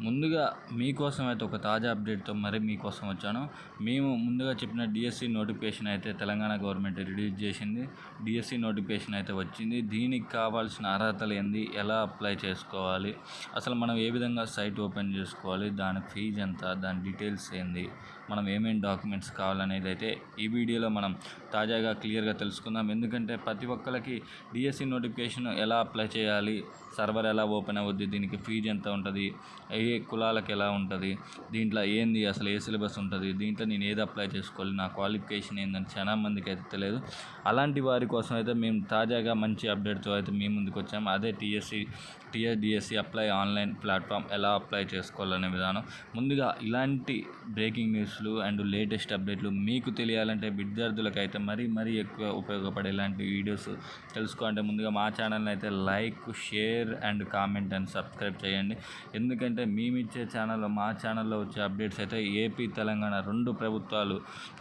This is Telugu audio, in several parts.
ముందుగా మీకోసం అయితే ఒక తాజా అప్డేట్తో మరి మీకోసం వచ్చాను. మేము ముందుగా చెప్పిన డిఎస్సి నోటిఫికేషన్ అయితే తెలంగాణ గవర్నమెంట్ రిలీజ్ చేసింది. డిఎస్సి నోటిఫికేషన్ అయితే వచ్చింది. దీనికి కావాల్సిన అర్హతలు ఏంది? ఎలా అప్లై చేసుకోవాలి? అసలు మనం ఏ విధంగా సైట్ ఓపెన్ చేసుకోవాలి? దాని ఫీజు ఎంత? దాని డీటెయిల్స్ ఏంది? మనం ఏమేమి డాక్యుమెంట్స్ కావాలనేది అయితే ఈ వీడియోలో మనం తాజాగా క్లియర్గా తెలుసుకుందాం. ఎందుకంటే ప్రతి ఒక్కరికి డిఎస్సి నోటిఫికేషన్ ఎలా అప్లై చేయాలి? సర్వర్ ఎలా ఓపెన్ అవుద్ది? దీనికి ఫీజు ఎంత ఉంటుంది? ఏ కులాలకు ఎలా ఉంటుంది? దీంట్లో ఏంది అసలు ఏ సిలబస్ ఉంటుంది? దీంట్లో నేను ఏది అప్లై చేసుకోవాలి? నా క్వాలిఫికేషన్ ఏందని చాలా మందికి అయితే తెలియదు. అలాంటి వారి కోసం అయితే మేము తాజాగా మంచి అప్డేట్తో అయితే మీ ముందుకు వచ్చాము. అదే TSC TSDSC apply online platform ఎలా అప్లై చేసుకోవాలనే విధానం. ముందుగా ఇలాంటి బ్రేకింగ్ న్యూస్లు అండ్ లేటెస్ట్ అప్డేట్లు మీకు తెలియాలంటే విద్యార్థులకు అయితే మరీ మరీ ఎక్కువ ఉపయోగపడే ఇలాంటి వీడియోస్ తెలుసుకోవాలంటే ముందుగా మా ఛానల్ని అయితే like share and comment and subscribe చేయండి. ఎందుకంటే మేము ఇచ్చే ఛానల్లో మా ఛానల్లో వచ్చే అప్డేట్స్ అయితే ఏపీ తెలంగాణ రెండు ప్రభుత్వాలు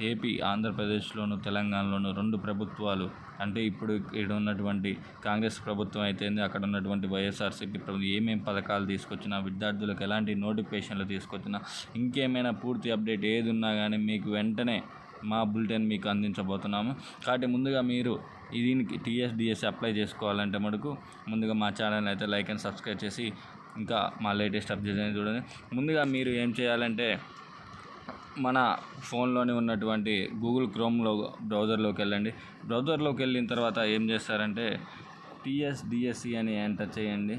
ఏపీ ఆంధ్రప్రదేశ్లోను తెలంగాణలోను రెండు ప్రభుత్వాలు. అంటే ఇప్పుడు ఇక్కడ ఉన్నటువంటి కాంగ్రెస్ ప్రభుత్వం అయితే అక్కడ ఉన్నటువంటి వైఎస్ఆర్సీపీ ప్రభుత్వం ఏమేమి పథకాలు తీసుకొచ్చినా విద్యార్థులకు ఎలాంటి నోటిఫికేషన్లు తీసుకొచ్చినా ఇంకేమైనా పూర్తి అప్డేట్ ఏది ఉన్నా కానీ మీకు వెంటనే మా బులెటిన్ మీకు అందించబోతున్నాము. కాబట్టి ముందుగా మీరు దీనికి టీఎస్డిఎస్ అప్లై చేసుకోవాలంటే మటుకు ముందుగా మా ఛానల్ అయితే లైక్ అండ్ సబ్స్క్రైబ్ చేసి ఇంకా మా లేటెస్ట్ అప్డేట్ అనేది చూడండి. ముందుగా మీరు ఏం చేయాలంటే మన ఫోన్లోనే ఉన్నటువంటి గూగుల్ క్రోమ్లో బ్రౌజర్లోకి వెళ్ళండి. బ్రౌజర్లోకి వెళ్ళిన తర్వాత ఏం చేస్తారంటే టీఎస్డిఎస్సి అని ఎంటర్ చేయండి.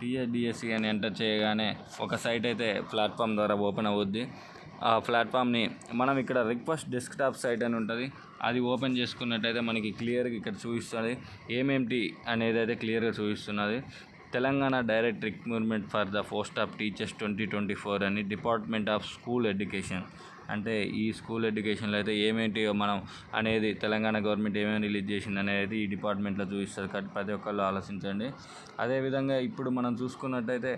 టీఎస్డిఎస్సి అని ఎంటర్ చేయగానే ఒక సైట్ అయితే ప్లాట్ఫామ్ ద్వారా ఓపెన్ అవుద్ది. ఆ ప్లాట్ఫామ్ని మనం ఇక్కడ రిక్వెస్ట్ డెస్క్టాప్ సైట్ అని ఉంటుంది. అది ఓపెన్ చేసుకున్నట్టయితే మనకి క్లియర్గా ఇక్కడ చూపిస్తుంది. ఏమేమిటి అనేది అయితే క్లియర్గా చూపిస్తున్నది. Telangana direct recruitment for the post of teachers twenty twenty four అని డిపార్ట్మెంట్ ఆఫ్ స్కూల్ ఎడ్యుకేషన్. అంటే ఈ స్కూల్ ఎడ్యుకేషన్లో అయితే ఏమేంటి మనం అనేది తెలంగాణ గవర్నమెంట్ ఏమేమి రిలీజ్ చేసింది అనేది ఈ డిపార్ట్మెంట్లో చూపిస్తుంది. కాబట్టి ప్రతి ఒక్కళ్ళు ఆలోచించండి. అదేవిధంగా ఇప్పుడు మనం చూసుకున్నట్టయితే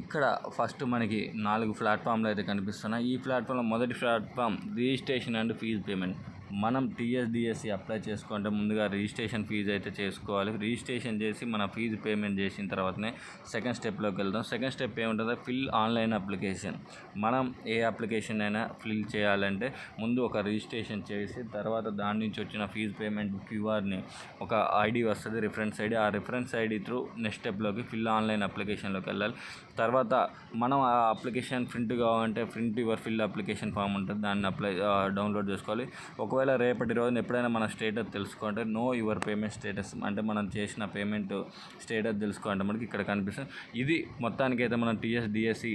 ఇక్కడ ఫస్ట్ మనకి నాలుగు ప్లాట్ఫామ్లు అయితే కనిపిస్తున్నాయి. ఈ ప్లాట్ఫామ్లో మొదటి platform registration and fee payment. మనం టీఎస్డిఎస్సి అప్లై చేసుకుంటే ముందుగా రిజిస్ట్రేషన్ ఫీజు అయితే చేసుకోవాలి. రిజిస్ట్రేషన్ చేసి మన ఫీజు పేమెంట్ చేసిన తర్వాతనే సెకండ్ స్టెప్లోకి వెళ్దాం. సెకండ్ స్టెప్ ఏముంటుందో? ఫిల్ ఆన్లైన్ అప్లికేషన్ మనం ఏ అప్లికేషన్ అయినా ఫిల్ చేయాలంటే ముందు ఒక రిజిస్ట్రేషన్ చేసి తర్వాత దాని నుంచి వచ్చిన ఫీజు పేమెంట్ క్యూఆర్ని ఒక ఐడి వస్తుంది రిఫరెన్స్ ఐడి ఆ రిఫరెన్స్ ఐడి త్రూ నెక్స్ట్ స్టెప్లోకి ఫిల్ ఆన్లైన్ అప్లికేషన్లోకి వెళ్ళాలి. తర్వాత మనం ఆ అప్లికేషన్ ప్రింట్ కావాలంటే print your fill application form ఉంటుంది. దాన్ని అప్లై డౌన్లోడ్ చేసుకోవాలి. ఒక ఒకవేళ రేపటి రోజున ఎప్పుడైనా మన స్టేటస్ తెలుసుకుంటే నో యువర్ పేమెంట్ స్టేటస్. అంటే మనం చేసిన పేమెంట్ స్టేటస్ తెలుసుకోవాలంటే మనకి ఇక్కడ కనిపిస్తుంది. ఇది మొత్తానికైతే మనం TS DSC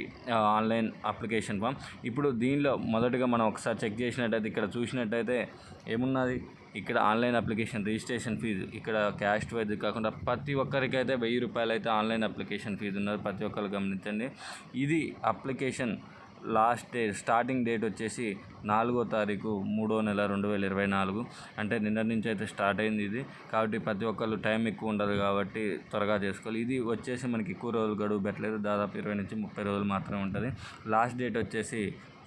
online application form. ఇప్పుడు దీనిలో మొదటగా మనం ఒకసారి చెక్ చేసినట్టయితే ఇక్కడ చూసినట్టయితే ఏమున్నది? ఇక్కడ ఆన్లైన్ అప్లికేషన్ రిజిస్ట్రేషన్ ఫీజు. ఇక్కడ క్యాష్ వైజ్ కాకుండా ప్రతి ఒక్కరికి అయితే వెయ్యి రూపాయలు అయితే ఆన్లైన్ అప్లికేషన్ ఫీజు ఉన్నది. ప్రతి ఒక్కరు గమనించండి. ఇది application last day starting date వచ్చేసి నాలుగో తారీఖు మూడో నెల రెండు వేల ఇరవై నాలుగు. అంటే నిన్న నుంచి అయితే స్టార్ట్ అయింది ఇది. కాబట్టి ప్రతి ఒక్కరు టైం ఎక్కువ ఉండదు కాబట్టి త్వరగా చేసుకోవాలి. ఇది వచ్చేసి మనకి ఎక్కువ రోజులు గడువు పెట్టలేదు. దాదాపు ఇరవై నుంచి ముప్పై రోజులు మాత్రమే ఉంటుంది. లాస్ట్ డేట్ వచ్చేసి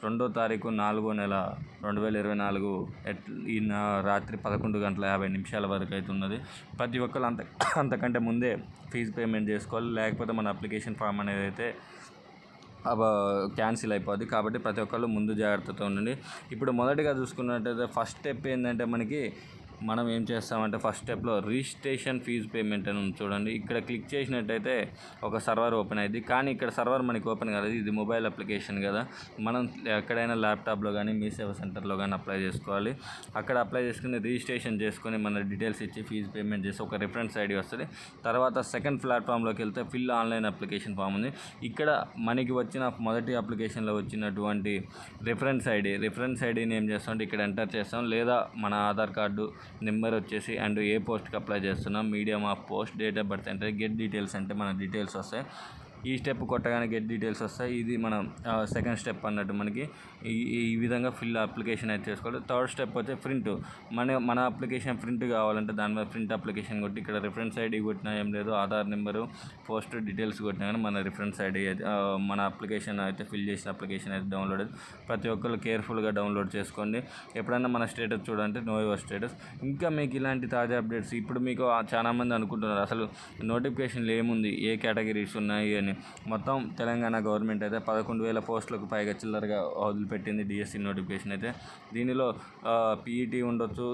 రెండో తారీఖు నాలుగో నెల రెండు వేల ఇరవై నాలుగు. ఎట్ ఈ రాత్రి పదకొండు గంటల యాభై నిమిషాల వరకు అయితే ఉన్నది. ప్రతి ఒక్కరు అంత అంతకంటే ముందే ఫీజు పేమెంట్ చేసుకోవాలి. లేకపోతే మన అప్లికేషన్ ఫామ్ అనేది అయితే క్యాన్సిల్ అయిపోద్ది. కాబట్టి ప్రతి ఒక్కళ్ళు ముందు జాగ్రత్తతో ఉండండి. ఇప్పుడు మొదటిగా చూసుకున్నట్టయితే ఫస్ట్ స్టెప్ ఏంటంటే మనకి మనం ఏం చేస్తామంటే ఫస్ట్ స్టెప్లో రిజిస్ట్రేషన్ ఫీజు పేమెంట్ అని చూడండి. ఇక్కడ క్లిక్ చేసినట్టయితే ఒక సర్వర్ ఓపెన్ అయింది కానీ ఇక్కడ సర్వర్ మనకి ఓపెన్ కాలేదు. ఇది మొబైల్ అప్లికేషన్ కదా. మనం ఎక్కడైనా ల్యాప్టాప్లో కానీ మీ సేవ సెంటర్లో కానీ అప్లై చేసుకోవాలి. అక్కడ అప్లై చేసుకుని రిజిస్ట్రేషన్ చేసుకొని మన డీటెయిల్స్ ఇచ్చి ఫీజు పేమెంట్ చేసి ఒక రిఫరెన్స్ ఐడి వస్తుంది. తర్వాత సెకండ్ ప్లాట్ఫామ్లోకి వెళ్తే ఫిల్ ఆన్లైన్ అప్లికేషన్ ఫామ్ ఉంది. ఇక్కడ మనకి వచ్చిన మొదటి అప్లికేషన్లో వచ్చినటువంటి రిఫరెన్స్ ఐడి. రిఫరెన్స్ ఐడిని ఏం చేస్తామంటే ఇక్కడ ఎంటర్ చేస్తాం. లేదా మన ఆధార్ కార్డు నెంబర్ వచ్చేసి అండ్ ఏ పోస్ట్కి అప్లై చేస్తున్నాం? Medium of post date of birth అంటే గెట్ డీటెయిల్స్ అంటే మన డీటెయిల్స్ వస్తాయి. ఈ స్టెప్ కొట్టగానే గెట్ డీటెయిల్స్ వస్తాయి? ఇది మన సెకండ్ స్టెప్ అన్నట్టు మనకి ఈ ఈ విధంగా ఫిల్ అప్లికేషన్ అయితే చేసుకోవాలి. థర్డ్ స్టెప్ వచ్చే ప్రింట్ మన మన అప్లికేషన్ ప్రింట్ కావాలంటే దాని మీద ప్రింట్ అప్లికేషన్ కొట్టి ఇక్కడ రిఫరెన్స్ ఐడి కొట్టినా ఏం లేదు. ఆధార్ నెంబరు పోస్ట్ డీటెయిల్స్ కొట్టినా కానీ మన రిఫరెన్స్ ఐడి అయితే మన అప్లికేషన్ అయితే ఫిల్ చేసిన అప్లికేషన్ అయితే డౌన్లోడ్ అయితే ప్రతి ఒక్కరు కేర్ఫుల్గా డౌన్లోడ్ చేసుకోండి. ఎప్పుడైనా మన స్టేటస్ చూడండి నో యువర్ స్టేటస్ ఇంకా మీకు ఇలాంటి తాజా అప్డేట్స్ ఇప్పుడు మీకు చాలామంది అనుకుంటున్నారు అసలు నోటిఫికేషన్లు ఏముంది ఏ కేటగిరీస్ ఉన్నాయి అని. మొత్తం తెలంగాణ గవర్నమెంట్ అయితే పదకొండు వేల పోస్టులకు పైగా చిల్లరగా వదిలిపెట్టింది డిఎస్సి నోటిఫికేషన్ అయితే. దీనిలో పీఈటీ ఉండొచ్చు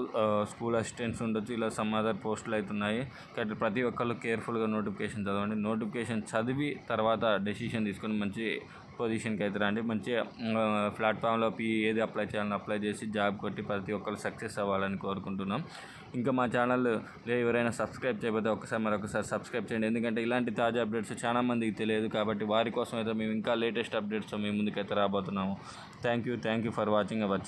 స్కూల్ అసిస్టెంట్స్ ఉండొచ్చు ఇలా సమ్ అదర్ పోస్టులు అయితే ఉన్నాయి. కాబట్టి ప్రతి ఒక్కళ్ళు కేర్ఫుల్గా నోటిఫికేషన్ చదవండి. నోటిఫికేషన్ చదివి తర్వాత డెసిషన్ తీసుకొని మంచి పొజిషన్కి అయితే రండి మంచి ప్లాట్ఫామ్లో పీ ఏది అప్లై చేయాలని అప్లై చేసి జాబ్ కొట్టి ప్రతి ఒక్కరు సక్సెస్ అవ్వాలని కోరుకుంటున్నాం. ఇంకా మా ఛానల్ ఎవరైనా సబ్స్క్రైబ్ చేయకపోతే ఒకసారి మరొకసారి సబ్స్క్రైబ్ చేయండి. ఎందుకంటే ఇలాంటి తాజా అప్డేట్స్ చాలా మందికి తెలియదు కాబట్టి వారి కోసం అయితే మేము ఇంకా లేటెస్ట్ అప్డేట్స్ మీ ముందుకైతే రాబోతున్నాము. Thank you thank you for watching our channel.